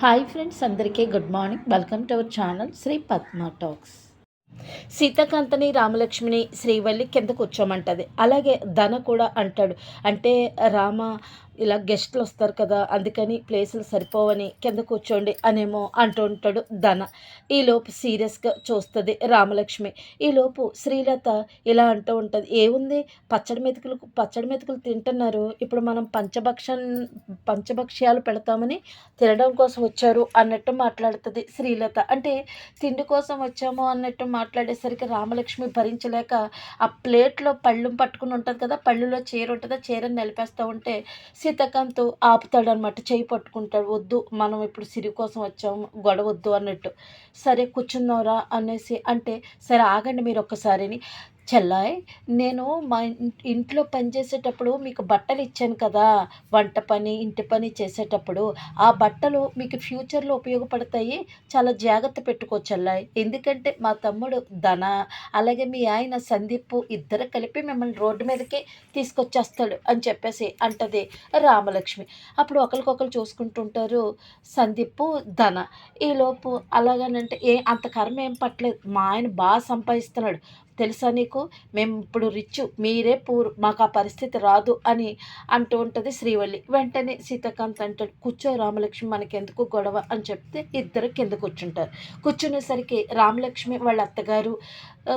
Hi friends అందరికీ good morning welcome to our channel Sri Padma talks సీతాకాంతని రామలక్ష్మిని శ్రీవల్లి కింద కూర్చోమంటది అలాగే ధన కూడా అంటాడు. అంటే రామ ఇలా గెస్ట్లు వస్తారు కదా అందుకని ప్లేసులు సరిపోవని కింద కూర్చోండి అనేమో అంటూ ఉంటాడు ధన. ఈలోపు సీరియస్గా చూస్తుంది రామలక్ష్మి. ఈలోపు శ్రీలత ఇలా అంటూ ఉంటుంది ఏముంది? పచ్చడి మెతుకులు పచ్చడి మెతుకులు తింటున్నారు. ఇప్పుడు మనం పంచభక్ష పంచభక్ష్యాలు పెడతామని తినడం కోసం వచ్చారు అన్నట్టు మాట్లాడుతుంది శ్రీలత. అంటే తిండి కోసం వచ్చాము అన్నట్టు మాట్లాడేసరికి రామలక్ష్మి భరించలేక ఆ ప్లేట్లో పళ్ళు పట్టుకుని ఉంటుంది కదా పళ్ళులో చీర ఉంటుందా చీరని నిలిపేస్తూ ఉంటే సీతాకాంత్ ఆపుతాడు అనమాట చేయి పట్టుకుంటాడు. వద్దు మనం ఇప్పుడు సిరి కోసం వచ్చాము. గొడవద్దు అన్నట్టు. సరే కూర్చుందాంరా అనేసి అంటే సరే ఆగండి మీరు ఒక్కసారిని. చెల్లాయ్ నేను మా ఇంట్లో పని చేసేటప్పుడు మీకు బట్టలు ఇచ్చాను కదా వంట పని ఇంటి పని చేసేటప్పుడు. ఆ బట్టలు మీకు ఫ్యూచర్లో ఉపయోగపడతాయి. చాలా జాగ్రత్త పెట్టుకో చెల్లాయ్. ఎందుకంటే మా తమ్ముడు ధన అలాగే మీ ఆయన సందీప్ ఇద్దరు కలిపి మిమ్మల్ని రోడ్డు మీదకి తీసుకొచ్చేస్తాడు అని చెప్పేసి అంటది రామలక్ష్మి. అప్పుడు ఒకరికొకరు చూసుకుంటుంటారు సందీప్ ధన. ఈలోపు అలాగనంటే ఏ అంత కర్మ ఏం పట్టలేదు. మా ఆయన బాగా సంపాదిస్తున్నాడు. తెలుసా నీకు? మేము ఇప్పుడు రిచ్ మీరే పూర్ మాకు ఆ పరిస్థితి రాదు అని అంటూ ఉంటుంది శ్రీవల్లి. వెంటనే సీతాకాంత్ అంటాడు కూర్చో రామలక్ష్మి మనకెందుకు గొడవ? అని చెప్తే ఇద్దరు కింద కూర్చుంటారు. కూర్చునేసరికి రామలక్ష్మి వాళ్ళ అత్తగారు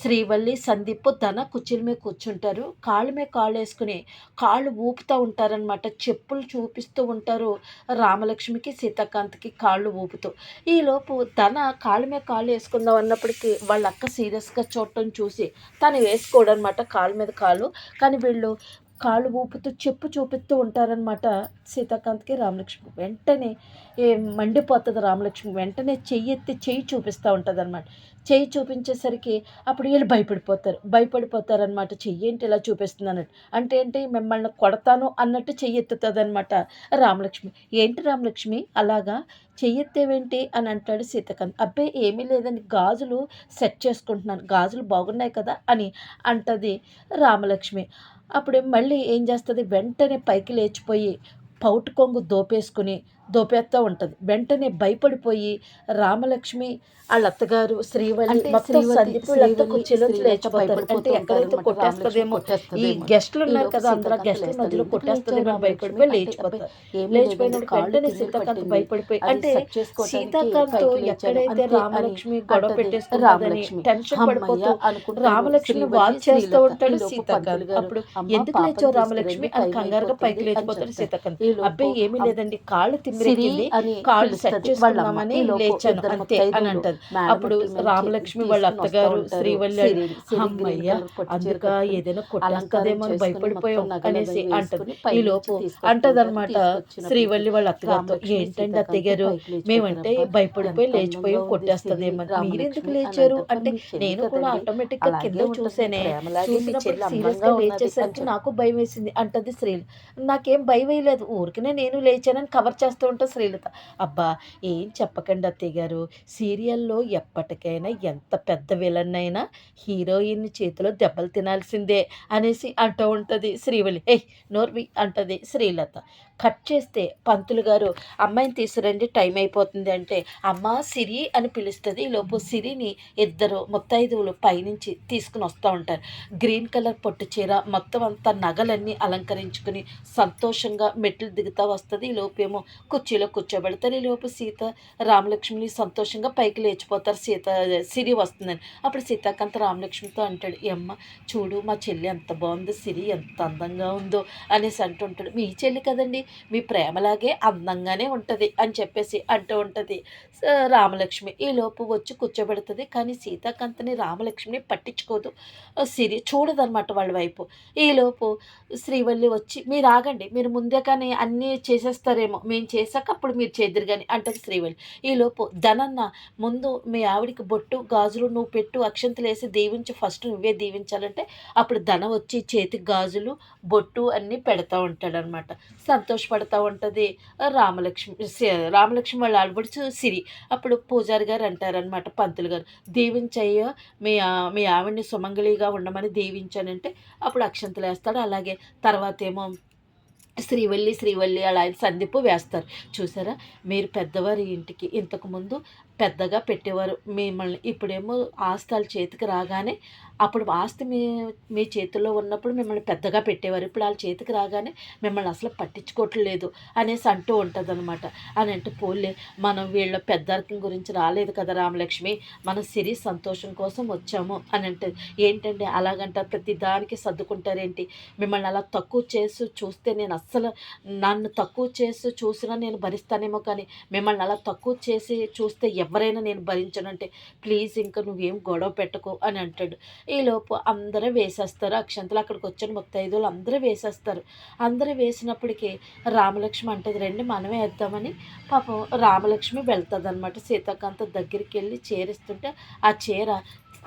శ్రీవల్లి సందీప్ ధన కుర్చీల మీద కూర్చుంటారు. కాళ్ళ మీద కాళ్ళు వేసుకుని కాళ్ళు ఊపుతూ ఉంటారనమాట చెప్పులు చూపిస్తూ ఉంటారు రామలక్ష్మికి సీతాకాంత్కి కాళ్ళు ఊపుతూ. ఈలోపు ధన కాళ్ళ మీద కాళ్ళు వేసుకుందాం అన్నప్పటికీ వాళ్ళ అక్క సీరియస్గా చూడటం చూసి తను వేసుకోవడం అనమాట కాళ్ళ మీద కాళ్ళు కానీ వీళ్ళు కాళ్ళు ఊపుతూ చెప్పు చూపిస్తూ ఉంటారనమాట సీతాకాంత్కి రామలక్ష్మి. వెంటనే ఏ మండిపోతుంది రామలక్ష్మి. వెంటనే చెయ్యి ఎత్తి చెయ్యి చూపిస్తూ ఉంటుంది అనమాట చెయ్యి చూపించేసరికి అప్పుడు వీళ్ళు భయపడిపోతారు. భయపడిపోతారనమాట చెయ్యి ఏంటి ఇలా చూపిస్తుంది అన్నట్టు అంటే ఏంటి? మిమ్మల్ని కొడతాను అన్నట్టు చెయ్యి ఎత్తుతుంది అనమాట రామలక్ష్మి. ఏంటి రామలక్ష్మి? అలాగా? చెయ్యెత్తేవేంటి? అని అంటాడు సీతాకాంత్. అబ్బాయి ఏమీ లేదని గాజులు సెట్ చేసుకుంటున్నాను. గాజులు బాగున్నాయి కదా అని అంటది రామలక్ష్మి. అప్పుడు మళ్ళీ ఏం చేస్తుంది? వెంటనే పైకి లేచిపోయి పౌటు కొంగు దోపేసుకుని దోపేస్తూ ఉంటుంది వెంటనే భయపడిపోయి రామలక్ష్మి వాళ్ళ అత్తగారు శ్రీవల్లి మొత్తం సందీప్ వీళ్ళంతా కుర్చీలోంచి లేచిపోతారు అంటే ఎక్కడైతే. కొట్టేస్తుందేమో ఈ. గెస్ట్లు ఉన్నారు కదా అందరూ గెస్ట్ల లేస్తాడు. మధ్యలో కొట్టేస్తుందేమో భయపడిపోయి రామలక్ష్మి? లేచిపోతారు కాళ్ళు వెంటనే సీతాకాంత్. భయపడిపోయి అది అంటే సీతాకాంత్. ఎక్కడైతే రామలక్ష్మి గొడవ పెట్టేసుకుంటుందని రామలక్ష్మి. టెన్షన్ పడిపోతూ రామలక్ష్మి వాచ్ చేస్తూ. ఉంటాడు సీతాకాంత్ అప్పుడు ఎందుకు లేచావు రామలక్ష్మి అని పైకి కంగారుగా పైకి లేచిపోతాడు చెప్తాడు. సీతాకాంత్ అబ్బాయి ఏమీ లేదండి కాళ్ళు సిరి అని కాళ్ళు సెట్. చేసుకుందామని ఈలోపు లేచాను. అంతే అని అంటది. అప్పుడు రామలక్ష్మి వాళ్ళ అత్తగారు సిరి- సిరి అమ్మయ్య అందుక ఏదైనా కొట్టేస్తుందేమో అని భయపడిపోయాం అనేసి అంటది. ఈ లోపు అంటదనమాట శ్రీవల్లి వాళ్ళ అత్తగారితో రామలక్ష్మి ఏంటండి సీతాకాంత్ అత్తయ్య గారు? పైకి లేచిపోతారు. మేమంటే భయపడిపోయి లేచిపోయి కొట్టేస్తుందేమో మీరెందుకు రామలక్ష్మి లేచారు? అంటే నేను కూడా. ఆటోమేటిక్గా కింద. చూసేనే చూసినప్పుడు సీరియస్గా లేచేసరికి నాకు భయం వేసింది అంటది శ్రీల నాకేం భయం వేయలేదు ఊరికనే నేను లేచానని కవర్ చేస్తూ ఉంటా శ్రీలత అబ్బా ఏం చెప్పకండి అత్తయ్య గారు. సీరియల్లో ఎప్పటికైనా ఎంత పెద్ద విలన్ అయినా హీరోయిన్ చేతిలో దెబ్బలు తినాల్సిందే అనేసి అంటూ ఉంటుంది శ్రీవల్లి. ఏయ్ నోర్వి అంటది శ్రీలత. కట్ చేస్తే పంతులు గారు అమ్మాయిని తీసుకురండి టైం అయిపోతుంది అంటే అమ్మ సిరి అని పిలుస్తుంది. లోపు సిరిని ఇద్దరు ముత్తైదువులు పైనుంచి తీసుకుని వస్తూ ఉంటారు. గ్రీన్ కలర్ పొట్టు చీర మొత్తం అంతా నగలన్నీ అలంకరించుకుని సంతోషంగా మెట్లు దిగుతా వస్తుంది. ఈ లోపేమో కుర్చీలో కూర్చోబెడతారు. ఈ లోపు సీత రామలక్ష్మిని సంతోషంగా పైకి లేచిపోతారు. సీత సిరి వస్తుందని. అప్పుడు సీతాకాంత రామలక్ష్మితో అంటాడు "ఈ అమ్మ చూడు మా చెల్లి ఎంత బాగుందో సిరి ఎంత అందంగా ఉందో అనేసి అంటుంటాడు. మీ చెల్లి కదండి మీ ప్రేమలాగే అందంగానే ఉంటుంది అని చెప్పేసి అంటూ ఉంటుంది. రామలక్ష్మి ఈ లోపు వచ్చి కూర్చోబెడుతుంది. కానీ సీతాకాంతని రామలక్ష్మిని పట్టించుకోదు. సిరి చూడదన్నమాట వాళ్ళ వైపు. ఈలోపు శ్రీవల్లి వచ్చి మీరు ఆగండి. మీరు ముందే కానీ అన్నీ చేసేస్తారేమో. మేము చేశాక అప్పుడు మీరు చేద్దరు కానీ అంటది శ్రీవల్లి. ఈలోపు ధనన్న ముందు మీ ఆవిడికి బొట్టు గాజులు నువ్వు పెట్టు. అక్షంతలు వేసి దీవించి. ఫస్ట్ నువ్వే దీవించాలంటే అప్పుడు ధన వచ్చి చేతికి గాజులు బొట్టు అన్నీ పెడతా ఉంటాడనమాట. సంతోషపడతా ఉంటుంది. రామలక్ష్మి రామలక్ష్మి వాళ్ళ ఆడబడుచు సిరి అప్పుడు పూజారి గారు అంటారనమాట పంతులు గారు దీవించయ్య మీ మీ ఆవిడ్ని సుమంగళిగా ఉండమని దీవించానంటే అప్పుడు అక్షంతలు వేస్తాడు. అలాగే తర్వాత ఏమో శ్రీవల్లి శ్రీవల్లి అలా ఆయన వేస్తారు. చూసారా? మీరు పెద్దవారి ఇంటికి ఇంతకుముందు పెద్దగా పెట్టేవారు. మిమ్మల్ని ఇప్పుడేమో ఆస్తి వాళ్ళ చేతికి రాగానే అప్పుడు ఆస్తి మీ మీ చేతుల్లో ఉన్నప్పుడు మిమ్మల్ని పెద్దగా పెట్టేవారు. ఇప్పుడు వాళ్ళ చేతికి రాగానే మిమ్మల్ని అసలు పట్టించుకోవట్లేదు అనేసి అంటూ ఉంటుంది అనమాట అని అంటే పోలే మనం వీళ్ళ పెద్దరికం గురించి రాలేదు కదా రామలక్ష్మి మనం సిరి సంతోషం కోసం వచ్చాము అని అంటే ఏంటండి అలాగంటారు? ప్రతి దానికి సర్దుకుంటారేంటి? మిమ్మల్ని అలా తక్కువ చేసి చూస్తే నేను అస్సలు నన్ను తక్కువ చేసి చూసినా నేను భరిస్తానేమో కానీ మిమ్మల్ని అలా తక్కువ చేసి చూస్తే ఎవరైనా నేను భరించనంటే ప్లీజ్ ఇంకా నువ్వేం గొడవ పెట్టుకో అని అంటాడు. ఈలోపు అందరూ వేసేస్తారు. అక్షంతలు అక్కడికి వచ్చిన. ముత్తైదులు అందరూ వేసేస్తారు. అందరూ వేసినప్పటికీ రామలక్ష్మి అంటది రండి మనమే వేద్దామని పాపం రామలక్ష్మి వెళ్తుంది అనమాట సీతాకాంత దగ్గరికి వెళ్ళి చేరిస్తుంటే ఆ చీర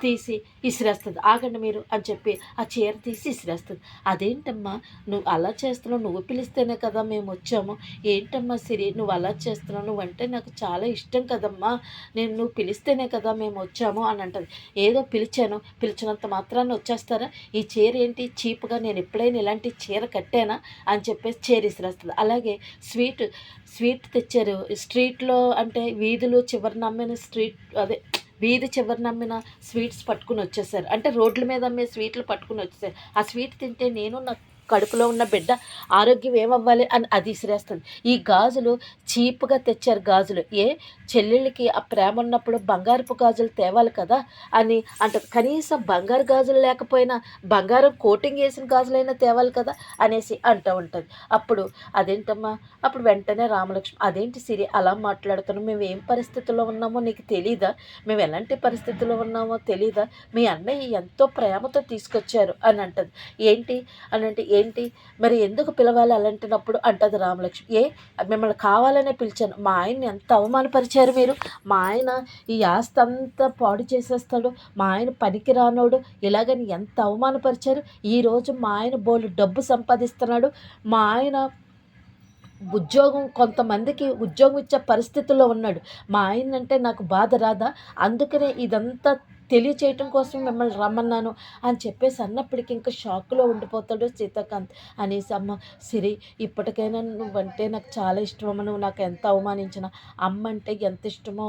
తీసి ఇసిరేస్తుంది. ఆగండి మీరు అని చెప్పి ఆ చీర తీసి ఇసిరేస్తుంది. అదేంటమ్మా? నువ్వు అలా చేస్తున్నావు. నువ్వు పిలిస్తేనే కదా మేము వచ్చాము. ఏంటమ్మా సిరి? నువ్వు అలా చేస్తున్నావు. నువ్వు అంటే నాకు చాలా ఇష్టం కదమ్మా. నేను నువ్వు పిలిస్తేనే కదా మేము వచ్చాము అని అంటది. ఏదో పిలిచాను. పిలిచినంత మాత్రాన్ని వచ్చేస్తారా? ఈ చీర ఏంటి? చీప్గా నేను ఎప్పుడైనా ఇలాంటి చీర కట్టానా? అని చెప్పేసి చీర ఇసిరేస్తుంది. అలాగే స్వీట్ స్వీట్ తెచ్చారు. స్ట్రీట్లో అంటే వీధులు చివరిన అమ్మిన స్ట్రీట్ అదే వీధి చివరిన అమ్మిన స్వీట్స్ పట్టుకుని వచ్చేసారు. అంటే రోడ్ల మీద అమ్మే స్వీట్లు పట్టుకుని వచ్చేసారు. ఆ స్వీట్ తింటే నేను నాకు కడుపులో ఉన్న బిడ్డ ఆరోగ్యం ఏమవ్వాలి అని అది ఇసిరేస్తుంది ఈ గాజులు చీప్గా తెచ్చారు గాజులు. ఏ చెల్లెళ్ళకి ఆ ప్రేమ ఉన్నప్పుడు బంగారపు గాజులు తేవాలి కదా అని అంటారు కనీసం బంగారు గాజులు లేకపోయినా బంగారం కోటింగ్ వేసిన గాజులైనా తేవాలి కదా అనేసి అంటూ ఉంటుంది. అప్పుడు అదేంటమ్మా? అప్పుడు వెంటనే రామలక్ష్మి అదేంటి సిరి అలా మాట్లాడుతున్నాం మేము ఏం పరిస్థితుల్లో ఉన్నామో నీకు తెలీదా? మేము ఎలాంటి పరిస్థితుల్లో ఉన్నామో తెలీదా? మీ అన్నయ్య ఎంతో ప్రేమతో తీసుకొచ్చారు అని అంటది. ఏంటి? అని అంటే ఏంటి? మరి ఎందుకు పిలవాలి అలాంటినప్పుడు అంటది రామలక్ష్మి. ఏ మిమ్మల్ని కావాలనే పిలిచాను. మా ఆయన్ని ఎంత అవమానపరిచారు మీరు? మా ఆయన ఈ ఆస్తి అంతా పాడు చేసేస్తాడు. మా ఆయన పనికి రానోడు. ఇలాగని ఎంత అవమానపరిచారు? ఈరోజు మా ఆయన బోలు డబ్బు సంపాదిస్తున్నాడు. మా ఆయన ఉద్యోగం కొంతమందికి ఉద్యోగం ఇచ్చే పరిస్థితుల్లో ఉన్నాడు. మా ఆయన అంటే నాకు బాధ రాదా? అందుకనే ఇదంతా తెలియచేయటం కోసం మిమ్మల్ని రమ్మన్నాను అని చెప్పేసి అన్నప్పటికీ ఇంకా షాక్లో ఉండిపోతాడు సీతాకాంత్. అనేసి అమ్మ సిరి ఇప్పటికైనా నువ్వంటే నాకు చాలా ఇష్టమమ్మ నువ్వు నాకు ఎంత అవమానించిన అమ్మ అంటే ఎంత ఇష్టమో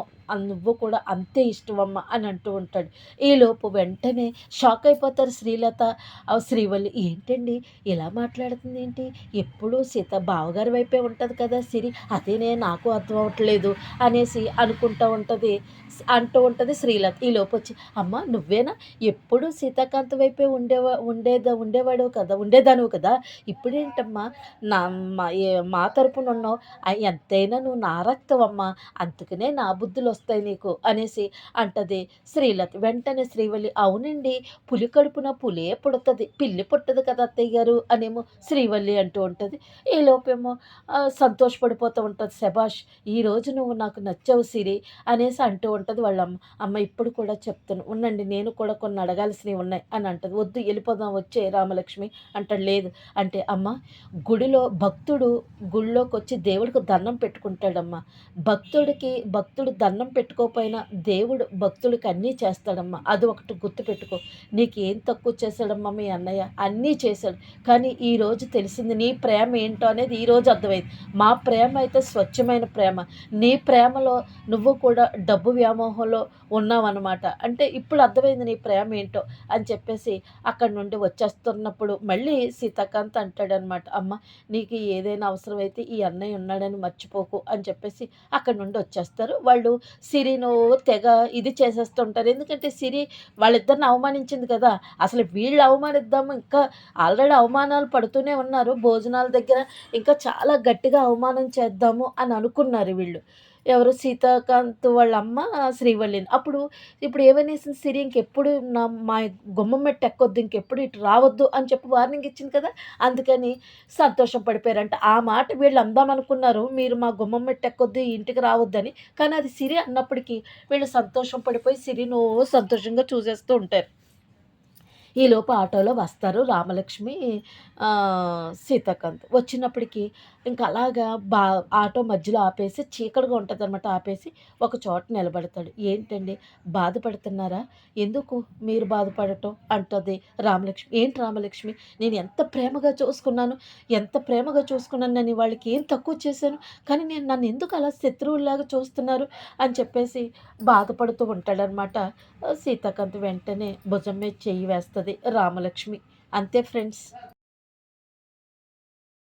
నువ్వు కూడా అంతే ఇష్టమమ్మ అని అంటూ ఉంటాడు. ఈలోపు వెంటనే షాక్ అయిపోతారు శ్రీలత. ఆ శ్రీవల్లి ఏంటండి? ఇలా మాట్లాడుతుంది ఏంటి? ఎప్పుడూ సీత బావగారి వైపే ఉంటుంది కదా సిరి. అదేనే నాకు అర్థం అవ్వట్లేదు అనేసి అనుకుంటూ ఉంటుంది అంటూ ఉంటుంది శ్రీలత. ఈలోపు వచ్చి అమ్మ నువ్వేనా? ఎప్పుడు సీతాకాంత్ వైపే ఉండేవా ఉండేదా ఉండేవాడు కదా ఉండేదాను కదా. ఇప్పుడేంటమ్మా? నా మా తరపున ఉన్నావు ఎంతైనా నువ్వు నా రక్తవమ్మా. అందుకనే నా బుద్ధులు వస్తాయి నీకు అనేసి అంటది. శ్రీలత వెంటనే శ్రీవల్లి అవునండి పులి కడుపున పులే పుడుతుంది పిల్లి పుట్టదు కదా అత్తయ్య గారు అనేమో శ్రీవల్లి అంటూ ఉంటుంది. ఈ లోపేమో సంతోషపడిపోతూ ఉంటుంది శబాష్ ఈరోజు నువ్వు నాకు నచ్చావు సిరి అనేసి అంటూ ఉంటుంది వాళ్ళ అమ్మ అమ్మ ఇప్పుడు కూడా చెప్తాను ఉండండి నేను కూడా కొన్ని అడగాల్సినవి ఉన్నాయి అని అంటది. వద్దు వెళ్ళిపోదాం వచ్చే రామలక్ష్మి అంటాడు లేదు అంటే అమ్మ గుడిలో భక్తుడు గుడిలోకి వచ్చి దేవుడికి దండం పెట్టుకుంటాడమ్మ భక్తుడికి భక్తుడు దండం పెట్టుకోకపోయినా దేవుడు భక్తులకు అన్నీ చేస్తాడమ్మా. అది ఒకటి గుర్తుపెట్టుకో నీకు ఏం తక్కువ చేశాడమ్మా మీ అన్నయ్య? అన్నీ చేశాడు. కానీ ఈ రోజు తెలిసింది నీ ప్రేమ ఏంటో అనేది ఈరోజు అర్థమైంది. మా ప్రేమ అయితే స్వచ్ఛమైన ప్రేమ. నీ ప్రేమలో నువ్వు కూడా డబ్బు వ్యామోహంలో ఉన్నావన్నమాట. అంటే ఇప్పుడు అర్థమైంది నీ ప్రేమ ఏంటో అని చెప్పేసి అక్కడి నుండి వచ్చేస్తున్నప్పుడు మళ్ళీ సీతాకాంత్ అంటాడనమాట అమ్మ నీకు ఏదైనా అవసరమైతే ఈ అన్నయ్య ఉన్నాడని మర్చిపోకు అని చెప్పేసి అక్కడి నుండి వచ్చేస్తారు. వాళ్ళు సిరిను తెగ ఇది చేసేస్తుంటారు. ఎందుకంటే సిరి వాళ్ళిద్దరిని అవమానించింది కదా. అసలు వీళ్ళు అవమానిద్దాము ఇంకా ఆల్రెడీ అవమానాలు పడుతూనే ఉన్నారు. భోజనాల దగ్గర ఇంకా చాలా గట్టిగా అవమానం చేద్దాము అని అనుకున్నారు వీళ్ళు. ఎవరు? సీతాకాంత్ వాళ్ళ అమ్మ శ్రీవల్లిని. అప్పుడు ఇప్పుడు ఏమనేసింది సిరి ఇంకెప్పుడు నా మా గుమ్మం మెట్టు ఎక్కొద్దు ఇంకెప్పుడు ఇటు రావద్దు అని చెప్పి వార్నింగ్ ఇచ్చింది కదా? అందుకని సంతోషం పడిపోయారంట. ఆ మాట వీళ్ళు అందామనుకున్నారు. మీరు మా గుమ్మం మెట్టు ఎక్కొద్దు ఇంటికి రావద్దని కానీ అది సిరి అన్నప్పటికీ వీళ్ళు సంతోషం పడిపోయి సిరిను సంతోషంగా చూసేస్తూ ఉంటారు. ఈలోపు ఆటోలో వస్తారు రామలక్ష్మి సీతాకాంత్. వచ్చినప్పటికీ ఇంకా అలాగా బా ఆటో మధ్యలో ఆపేసి చీకటిగా ఉంటుంది అనమాట ఆపేసి ఒక చోట నిలబడతాడు. "ఏంటండి బాధపడుతున్నారా? ఎందుకు మీరు బాధపడటం?" అంటది రామలక్ష్మి. "ఏంటి రామలక్ష్మి నేను ఎంత ప్రేమగా చూసుకున్నాను. ఎంత ప్రేమగా చూసుకున్నాను. నేను వాళ్ళకి ఏం తక్కువ చేశాను. కానీ నేను నన్ను ఎందుకు అలా శత్రువులాగా చూస్తున్నారు?" అని చెప్పేసి బాధపడుతూ ఉంటాడనమాట. సీతాకాంత్ వెంటనే భుజం మీద చెయ్యి వేస్తుంది రామలక్ష్మి. అంతే ఫ్రెండ్స్.